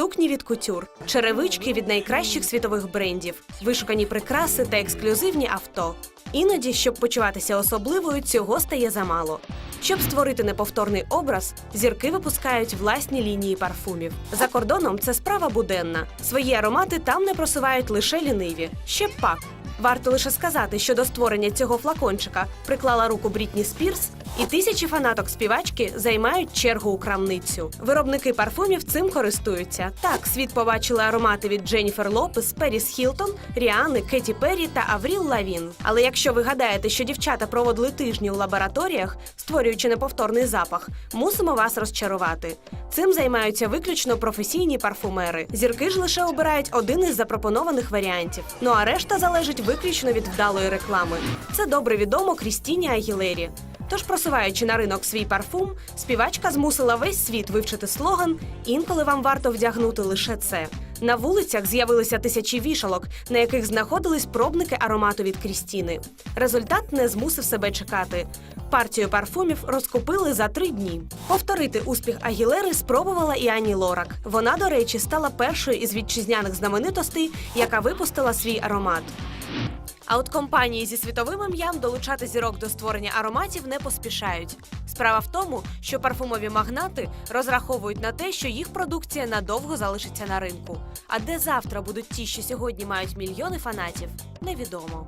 сукні від кутюр, черевички від найкращих світових брендів, вишукані прикраси та ексклюзивні авто. Іноді, щоб почуватися особливою, цього стає замало. Щоб створити неповторний образ, зірки випускають власні лінії парфумів. За кордоном це справа буденна. Свої аромати там не просувають лише ліниві. Ще пак. Варто лише сказати, що до створення цього флакончика приклала руку Брітні Спірс, і тисячі фанаток співачки займають чергу у крамницю. Виробники парфумів цим користуються. Так, світ побачили аромати від Дженніфер Лопес, Періс Хілтон, Ріани, Кеті Перрі та Авріл Лавін. Але якщо ви гадаєте, що дівчата проводили тижні у лабораторіях, створюючи неповторний запах, мусимо вас розчарувати. Цим займаються виключно професійні парфумери. Зірки ж лише обирають один із запропонованих варіантів. Ну а решта залежить виключно від вдалої реклами. Це добре відомо Крістіні Агілері. Тож, просуваючи на ринок свій парфум, співачка змусила весь світ вивчити слоган інколи вам варто вдягнути лише це. На вулицях з'явилися тисячі вішалок, на яких знаходились пробники аромату від Крістіни. Результат не змусив себе чекати. Партію парфумів розкупили за три дні. Повторити успіх Агілери спробувала і Ані Лорак. Вона, до речі, стала першою із вітчизняних знаменитостей, яка випустила свій аромат. А от компанії зі світовим ім'ям долучати зірок до створення ароматів не поспішають. Справа в тому, що парфумові магнати розраховують на те, що їх продукція надовго залишиться на ринку. А де завтра будуть ті, що сьогодні мають мільйони фанатів, невідомо.